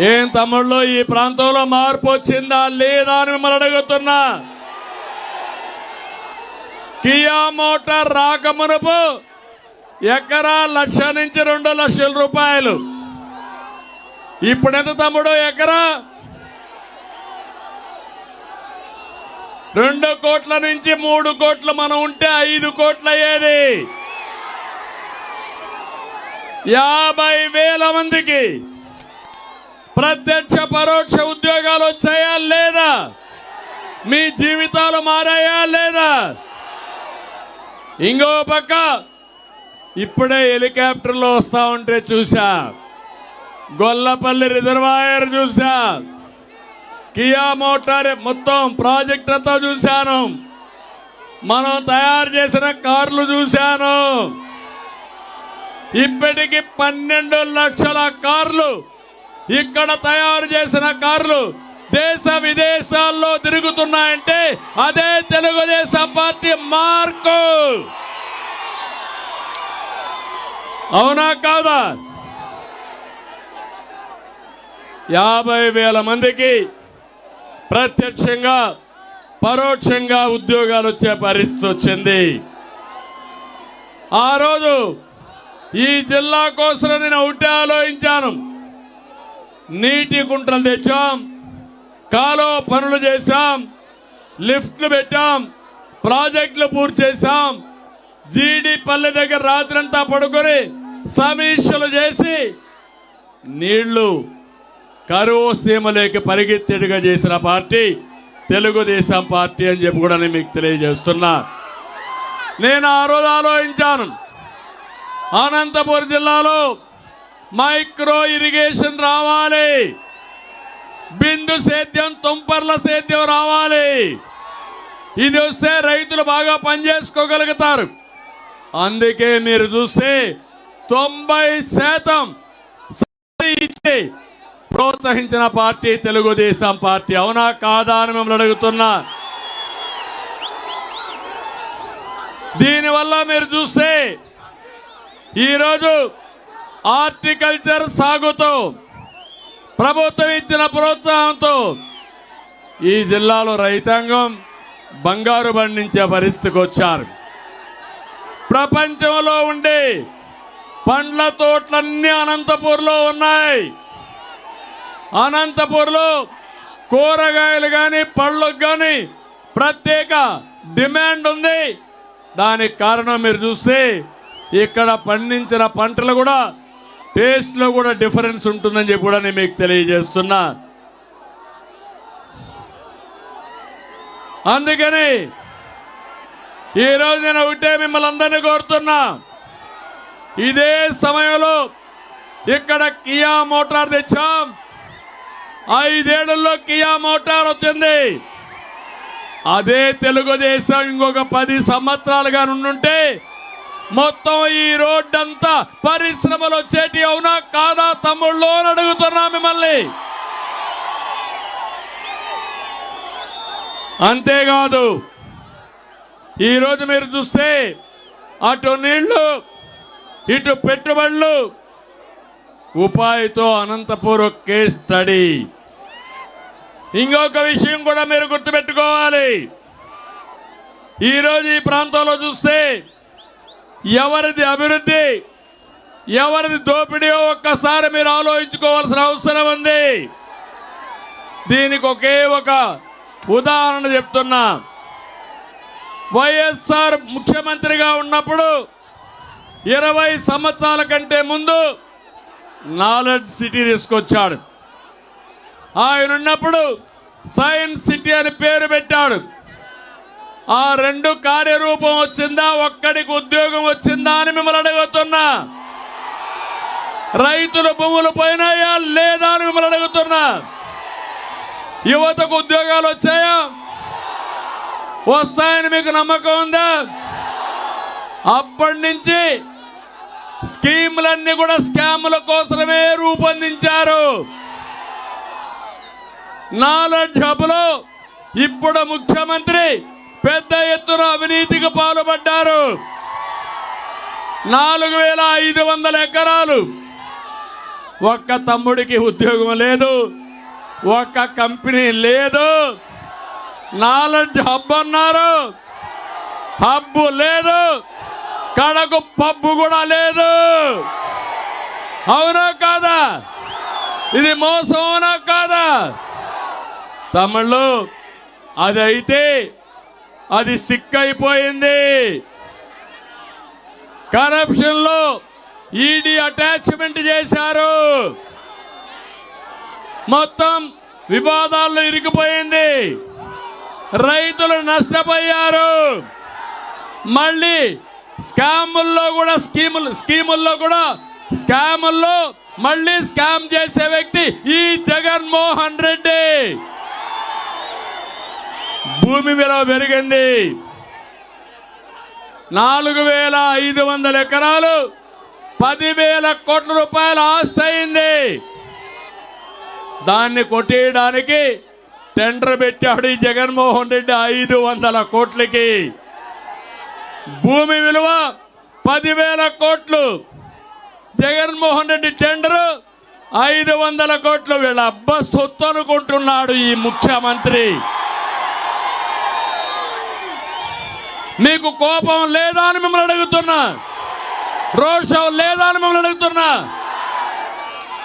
ఏం తమ్ముళ్ళు ఈ ప్రాంతంలో మార్పు వచ్చిందా లేదా అని మిమ్మల్ని అడుగుతున్నా. కియా మోటార్ రాకమునుపు ఎకరా లక్ష నుంచి రెండు లక్షల రూపాయలు. ఇప్పుడు ఎంత తమ్ముడు ఎకరా? రెండు కోట్ల నుంచి మూడు కోట్లు మనం ఉంటే ఐదు కోట్లు అయ్యేది యాభై వేల మందికి. ప్రత్యక్ష పరోక్ష ఉద్యోగాలు వచ్చాయా లేదా? మీ జీవితాలు మారాయా లేదా? ఇంకో పక్క ఇప్పుడే హెలికాప్టర్లో వస్తా ఉంటే చూసా గొల్లపల్లి రిజర్వాయర్ చూసా కియా మోటార్ మొత్తం ప్రాజెక్ట్ అంతా చూశాను. మనం తయారు చేసిన కార్లు చూశాను. ఇప్పటికి పన్నెండు లక్షల కార్లు ఇక్కడ తయారు చేసిన కార్లు దేశ విదేశాల్లో తిరుగుతున్నాయంటే అదే తెలుగుదేశం పార్టీ మార్కు. అవునా కాదా? యాభై వేల మందికి ప్రత్యక్షంగా పరోక్షంగా ఉద్యోగాలు వచ్చే పరిస్థితి వచ్చింది. ఆ రోజు ఈ జిల్లా కోసం నేను ఒకటే ఆలోచించాను. నీటి గుంటలు తెచ్చాం కాలువ పనులు చేశాం లిఫ్ట్లు పెట్టాం ప్రాజెక్టులు పూర్తి చేశాం. జీడి పల్లె దగ్గర రాత్రంతా పడుకొని సమీక్షలు చేసి నీళ్ళు కరువు సీమలేకి పరిగెత్తేడుగా చేసిన పార్టీ తెలుగుదేశం పార్టీ అని చెప్పి కూడా నేను మీకు తెలియజేస్తున్నా. నేను ఆ రోజు ఆలోచించాను. అనంతపురం జిల్లాలో మైక్రో ఇరిగేషన్ రావాలి. బిందు సేద్యం తుంపర్ల సేద్యం రావాలి. ఇది వస్తే రైతులు బాగా పనిచేసుకోగలుగుతారు అందుకే మీరు చూస్తే తొంభై శాతం ఇచ్చి ప్రోత్సహించిన పార్టీ తెలుగుదేశం పార్టీ. అవునా కాదా అని మిమ్మల్ని అడుగుతున్నా. దీనివల్ల మీరు చూస్తే ఈరోజు హార్టికల్చర్ సాగుతో ప్రభుత్వం ఇచ్చిన ప్రోత్సాహంతో ఈ జిల్లాలో రైతాంగం బంగారు పండించే పరిస్థితికి వచ్చారు. ప్రపంచంలో ఉండే పండ్ల తోటలన్నీ అనంతపూర్లో ఉన్నాయి. అనంతపూర్లో కూరగాయలు కానీ పళ్ళకు కానీ ప్రత్యేక డిమాండ్ ఉంది. దానికి కారణం మీరు చూస్తే ఇక్కడ పండించిన పంటలు కూడా టేస్ట్లో కూడా డిఫరెన్స్ ఉంటుందని చెప్పి కూడా నేను మీకు తెలియజేస్తున్నా. అందుకని ఈరోజు నేను ఒకటే మిమ్మల్ని అందరినీ కోరుతున్నా. ఇదే సమయంలో ఇక్కడ కియా మోటార్ తెచ్చాం. ఐదేళ్ళలో కియా మోటార్ వచ్చింది. అదే తెలుగుదేశం ఇంకొక పది సంవత్సరాలుగా నుండుంటే మొత్తం ఈ రోడ్డంతా పరిశ్రమలు వచ్చేటి అవునా కాదా తమ్ముళ్ళు అని అడుగుతున్నా మిమ్మల్ని. అంతేకాదు ఈరోజు మీరు చూస్తే అటు నీళ్ళు ఇటు పెట్టుబడులు ఉపాయితో అనంతపూర్ కేస్ స్టడీ. ఇంకొక విషయం కూడా మీరు గుర్తుపెట్టుకోవాలి. ఈరోజు ఈ ప్రాంతంలో చూస్తే ఎవరిది అభివృద్ధి? ఎవరిది దోపిడీయో ఒక్కసారి మీరు ఆలోచించుకోవాల్సిన అవసరం ఉంది. దీనికి ఒకే ఒక ఉదాహరణ చెప్తున్నా. వైఎస్ఆర్ ముఖ్యమంత్రిగా ఉన్నప్పుడు ఇరవై సంవత్సరాల కంటే ముందు నాలెడ్జ్ సిటీ తీసుకొచ్చాడు. ఆయన ఉన్నప్పుడు సైన్స్ సిటీ అని పేరు పెట్టాడు. ఆ రెండు కార్యరూపం వచ్చిందా? ఒక్కడికి ఉద్యోగం వచ్చిందా అని మిమ్మల్ని అడుగుతున్నా. రైతుల భూములు పోయినాయా? లేదా అని మిమ్మల్ని అడుగుతున్నా. యువతకు ఉద్యోగాలు వచ్చాయా? వస్తాయని మీకు నమ్మకం ఉందా? అప్పటి నుంచి స్కీములన్నీ కూడా స్కాముల కోసమే రూపొందించారు. నాలెడ్జ్ హబ్లో ఇప్పుడు ముఖ్యమంత్రి అవినీతికి పాల్పడ్డారు. నాలుగు వేల ఐదు వందల ఎకరాలు. ఒక్క తమ్ముడికి ఉద్యోగం లేదు. ఒక్క కంపెనీ లేదు. నాలెడ్జ్ హబ్ అన్నారు. హబ్బు లేదు. కడకు పబ్బు కూడా లేదు. అవునా కాదా? ఇది మోసం అవునా కాదా? తమిళ్ళు అదైతే అది సిక్కైపోయింది. అయిపోయింది కరప్షన్లో ఈడీ అటాచ్మెంట్ చేశారు. మొత్తం వివాదాల్లో ఇరికిపోయింది రైతులు నష్టపోయారు. మళ్ళీ స్కాముల్లో కూడా స్కీములు స్కీముల్లో కూడా స్కాముల్లో మళ్ళీ స్కామ్ చేసే వ్యక్తి ఈ జగన్మోహన్ రెడ్డి. భూమి విలువ పెరిగింది. నాలుగు వేల ఐదు వందల ఎకరాలు పదివేల కోట్ల రూపాయల ఆస్తి అయింది. దాన్ని కొట్టేయడానికి టెండర్ పెట్టాడు ఈ జగన్మోహన్ రెడ్డి ఐదు వందల కోట్లకి. భూమి విలువ పదివేల కోట్లు. జగన్మోహన్ రెడ్డి టెండర్ ఐదు వందల కోట్లు. వీళ్ళ అబ్బ సొత్తు అనుకుంటున్నాడు ఈ ముఖ్యమంత్రి. మీకు కోపం లేదా అని మిమ్మల్ని అడుగుతున్నా. రోషం లేదా అని మిమ్మల్ని అడుగుతున్నా.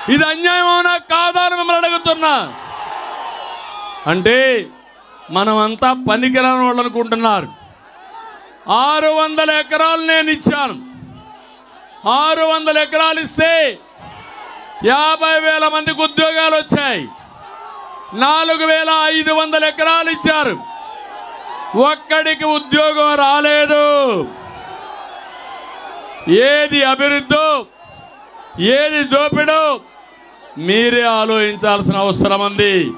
ఇది అన్యాయం అవునా కాదా అని మిమ్మల్ని అడుగుతున్నా. అంటే మనమంతా పనికిరాని వాళ్ళు అనుకుంటున్నారు. ఆరు వందల ఎకరాలు నేను ఇచ్చాను. ఆరు వందల ఎకరాలు ఇస్తే యాభై వేల మందికి ఉద్యోగాలు వచ్చాయి. నాలుగు వేల ఐదు వందల ఎకరాలు ఇచ్చారు. ఒక్కడికి ఉద్యోగం రాలేదు. ఏది అభివృద్ధో ఏది దోపిడో మీరే ఆలోచించాల్సిన అవసరం ఉంది.